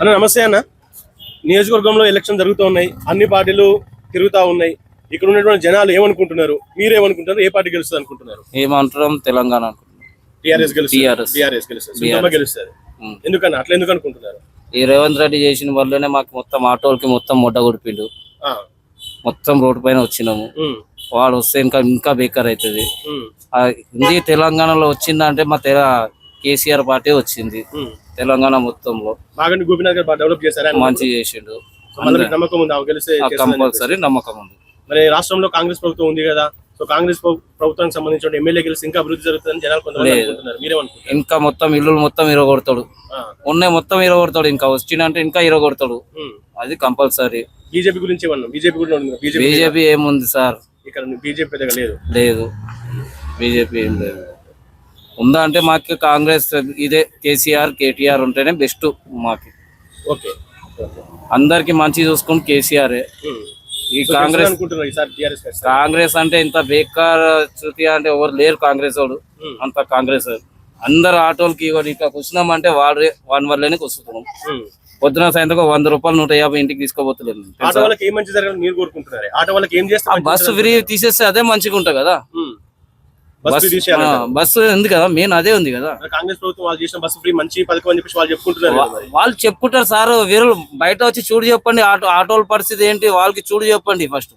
అన్న నమస్తే అన్న. నియోజకవర్గంలో ఎలక్షన్ జరుగుతూ ఉన్నాయి. అన్ని పార్టీలు తిరుగుతా ఉన్నాయి. ఇక్కడ ఉన్నటువంటి జనాలు ఏమనుకుంటున్నారు? మీరేమనుకుంటున్నారు? ఏ పార్టీ గెలుస్తుంది అనుకుంటున్నారు? ఏమంటున్నాం? తెలంగాణ అనుకుంటున్నాం. టీఆర్ఎస్ గెలుస్తుంది. TRS. టీఆర్ఎస్ గెలుస్తుంది. సునీతమ్మ గెలుస్తుంది. ఉం. ఎందుకన్నా? అట్లా ఎందుకు అనుకుంటున్నారు? ఈ రేవంత్ రెడ్డి చేసిన వల్లనే మాకు మొత్తం ఆటోలకి మొత్తం ముడ్డ కొడిపిండు. ఆ, మొత్తం రోడ్డు పైన వచ్చినాము. ఉం, వాడు వస్తే ఇంకా ఇంకా బేకార్ అవుతుంది. ఉం, ఆ హిందీ తెలంగాణలో వచ్చిందంటే మా తెల కేసీఆర్ పార్టీ వచ్చింది. ఉం. తెలంగాణ మొత్తంలో బాగా గోపీనాథ్ గారు బాగా డెవలప్ చేశారా? మంచి చేసిండు. నమ్మకం ఉంది? గెలిస్తే. కంపల్సరీ నమ్మకం ఉంది. మరి రాష్ట్రంలో కాంగ్రెస్ ప్రభుత్వం ఉంది కదా సో కాంగ్రెస్ ప్రభు- ప్రభుత్వానికి సంబంధించిన ఎమ్మెల్యే గెలిస్తే ఇంకా అభివృద్ధి జరుగుతుందని జనాలు కొంతమంది ఇంకా మొత్తం ఇల్లు మొత్తం ఇరగొడతాడు. ఉన్నాయి మొత్తం ఇరగొడతాడు ఇంకా వచ్చిందంటే ఇంకా ఇరగొడతాడు. అది కంపల్సరీ. బీజేపీ గురించి బీజేపీ ఏముంది సార్? ఇక్కడ బీజేపీ లేదు. లేదు. బీజేపీ ఏం లేదు. ఉందా అంటే మాకు కాంగ్రెస్ ఇదే కేసీఆర్ కేటీఆర్ ఉంటేనే బెస్ట్ మాకు ఓకే అందరికి మంచి చూసుకుని కేసీఆర్. ఈ కాంగ్రెస్. కాంగ్రెస్ అంటే ఇంత బేకార్ శృతి అంటే ఎవరు లేరు కాంగ్రెస్ వాడు. అంత కాంగ్రెస్. అందరు ఆటోలకి ఇవ్వడు ఇట్లా కూర్చున్నామంటే వాడు వాని వల్లనే కూర్చుంటున్నాం ఉం. పొద్దున సాయంత్రం వంద రూపాయలు నూట యాభై ఇంటికి తీసుకోబోతులేదు బస్సు ఫ్రీ తీసేస్తే అదే మంచిగా ఉంటుంది కదా. బస్సు ఉంది కదా మెయిన్ అదే ఉంది కదా కాంగ్రెస్ ప్రభుత్వం వాళ్ళు చేసిన బస్సు ఫ్రీ మంచి పథకం అని చెప్పేసి వాళ్ళు చెప్పుకుంటున్నారు. వాళ్ళు చెప్పుకుంటారు సార్ వీరు బయట వచ్చి చూడు చెప్పండి ఆటో ఆటోల పరిస్థితి ఏంటి వాళ్ళకి చూడు చెప్పండి ఫస్ట్.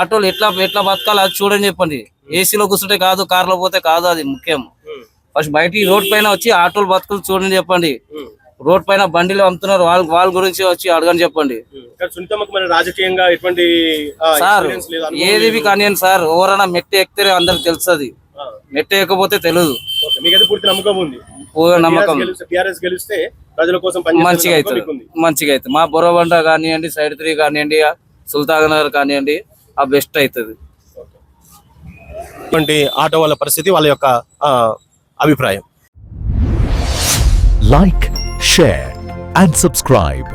ఆటోలు ఎట్లా ఎట్లా బతకాలి అది చూడని చెప్పండి ఏసీలో కూర్చుంటే కాదు కార్లో పోతే కాదు అది ముఖ్యం. ఫస్ట్ బయటికి రోడ్ పైన వచ్చి ఆటోలు బతుకులు చూడని చెప్పండి. రోడ్ పైన బండిలు అమ్ముతున్నారు వాళ్ళ వాళ్ళ గురించి వచ్చి అడగని చెప్పండి. కానీ రాజకీయంగా ఎటువంటి సార్ ఏది. కానివ్వండి సార్ ఎవరైనా మెట్టి ఎక్కితే అందరికి తెలుస్తుంది మెట్టి ఎక్కకపోతే తెలియదు ఓకే. మీకైతే పూర్తి నమ్మకం ఉంది ఓ నమ్మకం టీఆర్ఎస్ గెలిస్తే ప్రజల కోసం పనిచేసే మంచిగా అవుతుంది. మంచిగా అవుతుంది మా బొరబండ కానివ్వండి సైడ్ త్రీ కానివ్వండి సుల్తాన్ నగర్ కానివ్వండి ఆ బెస్ట్ అవుతుంది ఇటువంటి ఆటో వాళ్ళ పరిస్థితి వాళ్ళ యొక్క అభిప్రాయం like, share, and subscribe.